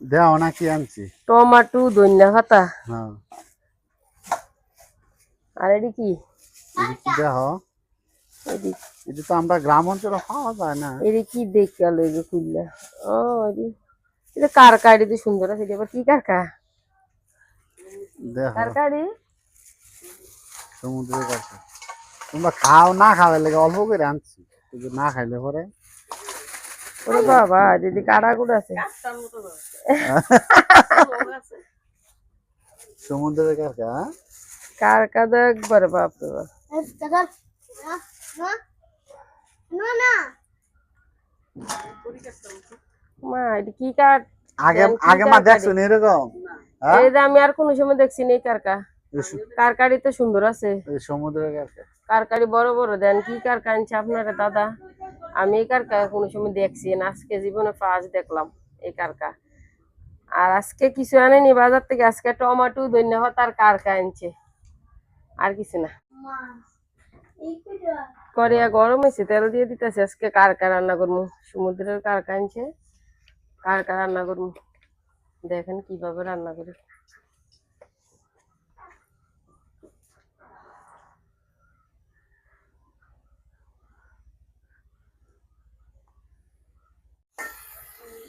দেও না কি আনছি। টমাটো ধনিয়া পাতা। হ্যাঁ। আর এটি কি? এটা কি দেহ? এটি। এটা তো আমরা গ্রাম অঞ্চলে পাওয়া যায় না। এটি কি দেখে আলো এগুলো খুললে? ও এটি। এটা কারকা এটি তো সুন্দর আছে আবার কি কারকা? দেহ। কারকা এটি? সমুদ্রের কাছে। তোমরা খাও না খাওয়ার লেগে অল্প করে আনছি। না খাইলে পরে ওরে বাবা দিদি আছে? সমুদ্রের কাছে হ্যাঁ? কারকা তো একবারে বাপ রে বাপ। মা এটি কি কাঠ আগে আগে মা কারকারি? এরকম? হ্যাঁ? এই যে আমি আর কোনো সময় দেখছি না এই কারকা। কারকারি তো সুন্দর আছে। সমুদ্রের কারকারি বড় বড় দেন কি কারকা আনছে আপনারা দাদা? আমি এই কারকা কোনো সময় দেখছি না। আজকে জীবনে ফার্স্ট দেখলাম এই কারকা আর আজকে কিছু আনেনি, বাজার থেকে আজকে টমেটো ধন্যবাদ আর কারকা আনছে। আর কিছু না। করিয়া গরম হয়েছে, তেল দিয়ে দিতেছে, আজকে কারকা রান্না করব। সমুদ্রের কারকা আনছে কারকা রান্না করব। দেখেন কীভাবে রান্না করি।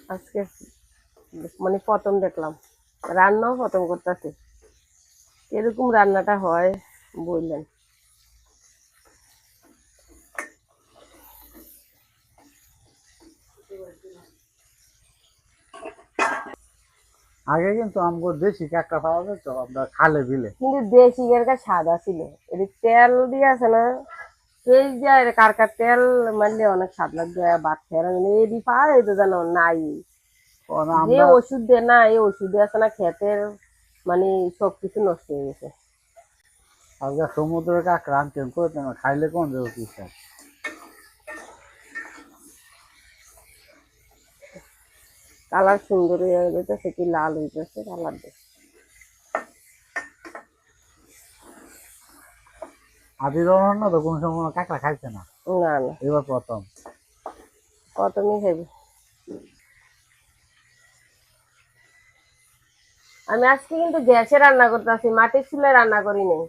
আজকে মানে প্রথম দেখলাম। রান্নাও প্রথম করতেছে। এরকম রান্নাটা হয় বললেন। আগে কিন্তু আমগো দেশি কাঁকড়া পাওয়া যেত আমরা খালে বিলে। কিন্তু দেশি এরকা সাদা ছিল এটি তেল দিয়ে আছে না? দিয়ে এর কারকার তেল মারলে অনেক স্বাদ লাগবে ভাত খেয়ে এটি পাওয়া যেত জানো নাই। যে ওষুধ দেয় না এই ওষুধ আছে না ক্ষেতের মানে সব কিছু নষ্ট হয়ে গেছে। আজকে সমুদ্রের কাঁকড়া আনতেন করতেন খাইলে কোন দেবো কি কালার সুন্দর হয়ে যেতেছে কি লাল যাচ্ছে কালার দিয়ে আদির না তো কোনো সময় কাঁকড়া খাইছে না। না না। এবার প্রথম। প্রথমেই খাইবে। আমি আজকে কিন্তু গ্যাসে রান্না করতেছি মাটির চুলে রান্না করি নাই।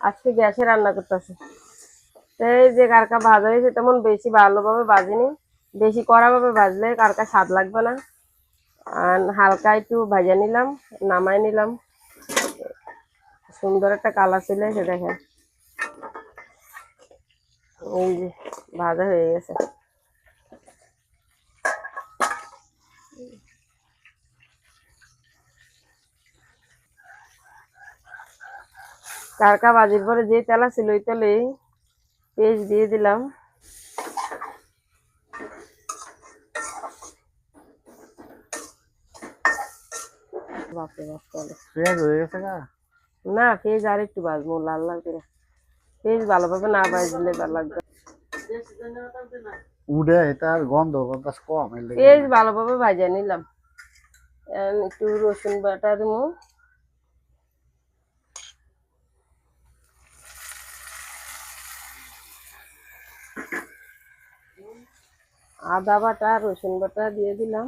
আজকে গ্যাসে রান্না করতেছি। এই যে কারকা ভাজা হয়েছে তেমন বেশি ভালোভাবে ভাজিনি। বেশি কড়াভাবে ভাজলে কারকা স্বাদ লাগবে না। আর হালকা একটু ভাজা নিলাম নামাই নিলাম। সুন্দর একটা কালার চলে এসে দেখেন। এই যে ভাজা হয়ে গেছে কারকা বাজির পরে যে তেলা ছিল ওই তেলে পেঁয়াজ দিয়ে দিলাম বাপরে বাপ চলো পেঁয়াজ হয়ে গেছে গা না পেঁয়াজ আর একটু ভাজবো লাল লাল করে পেঁয়াজ ভালোভাবে না ভাজলে ভালো লাগবে। উড়ে এটার গন্ধ বাতাস কম পেঁয়াজ ভালোভাবে ভাজা নিলাম। একটু রসুন বাটা দেবো। আদা বাটা রসুন বাটা দিয়ে দিলাম।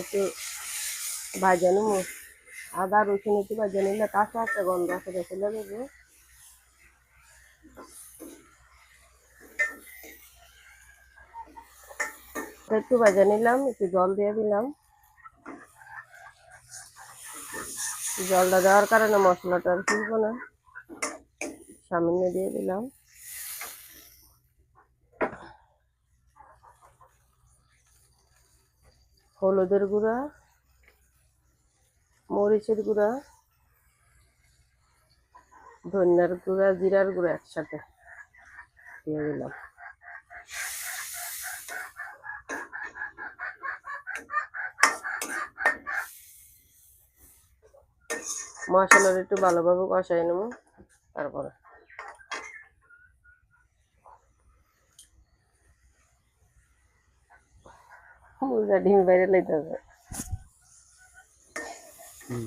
একটু ভাজা নেব। আদা রসুন একটু ভাজা নিলে কাঁচা একটা গন্ধ আছে চলে একটু ভাজা নিলাম, একটু জল দিয়ে দিলাম। জলটা দেওয়ার কারণে মশলাটা আর তুলবো না। সামান্য দিয়ে দিলাম। হলুদের গুঁড়া, মরিচের গুঁড়া, ধনিয়ার গুঁড়া, জিরার গুঁড়া একসাথে দিয়ে দিলাম। মশলাটা একটু ভালোভাবে কষাই নেব তারপরে। মুরগা ডিম বাইরে লইতে হবে হুম।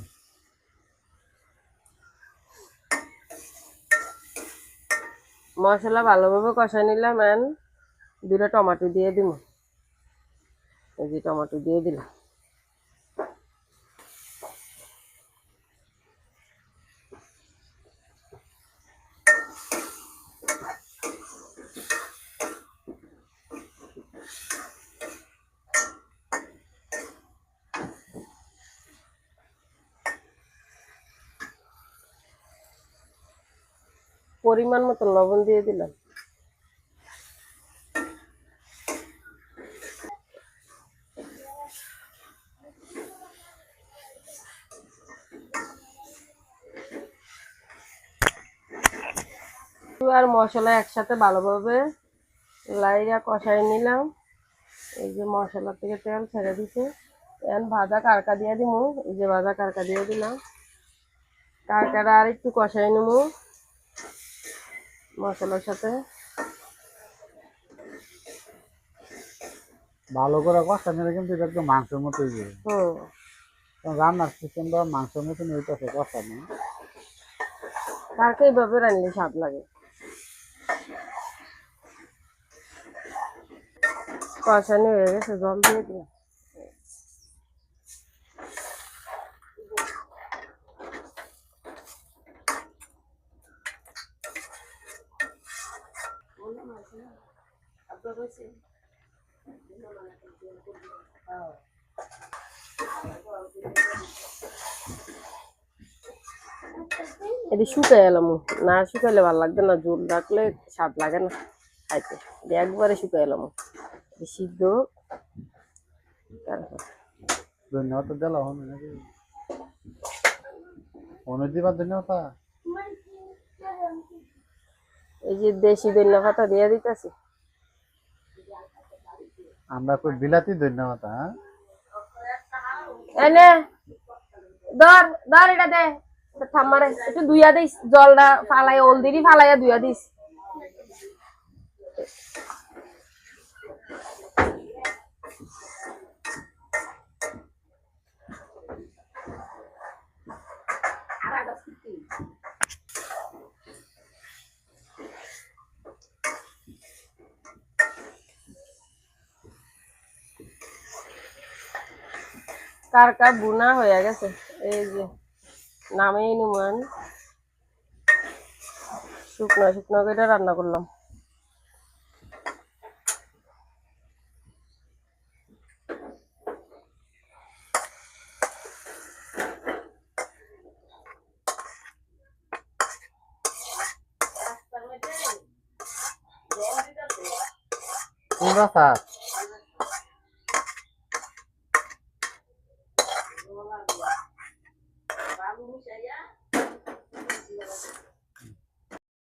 মশলা ভালোভাবে কষাই নিলাম এন দুটো টমেটো দিয়ে দিব। এই যে টমেটো দিয়ে দিলাম। পরিমাণ মতো লবণ দিয়ে দিলাম। আর মশলা একসাথে ভালোভাবে লাইরা কষাই নিলাম। এই যে মশলা থেকে তেল ছেড়ে দিছে এখন ভাজা কারকা দিয়ে দিব এই যে ভাজা কারকা দিয়ে দিলাম। কারকাটা আর একটু কষাই নেব মশলার সাথে। ভালো করে কষা নিলে কিন্তু এটা একদম মাংসের মতোই যে হুম। কারণ রান্নার সিস্টেমটা মাংসের মতন হইতেছে কষা নেই কারকে এইভাবে রান্নলে স্বাদ লাগে। কষানি হয়ে গেছে জল দিয়ে দিলাম। এটি শুকাই এলাম। না শুকাইলে ভালো লাগবে না জোর রাখলে স্বাদ লাগে না খাইতে। একবারে শুকাই এলাম। সিদ্ধ। ধন্যবাদ তো দিলাম হবে নাকি? অনু দিবার ধন্যবাদ এই যে দেশি ধনিয়া পাতা দিয়ে দিতেছি। আমরা কই বিলাতি ধন্যবাদ হ্যাঁ? এনে ধর ধর এটা দে। থামারে একটু দুইয়া দিস জলটা ফালাই ওল দিবি ফালাইয়া দুইয়া দিস। কারকা বুনা হয়ে গেছে? এই যে, নামেই নুমান শুকনো শুকনো করে রান্না করলাম। কোন রাস্তা?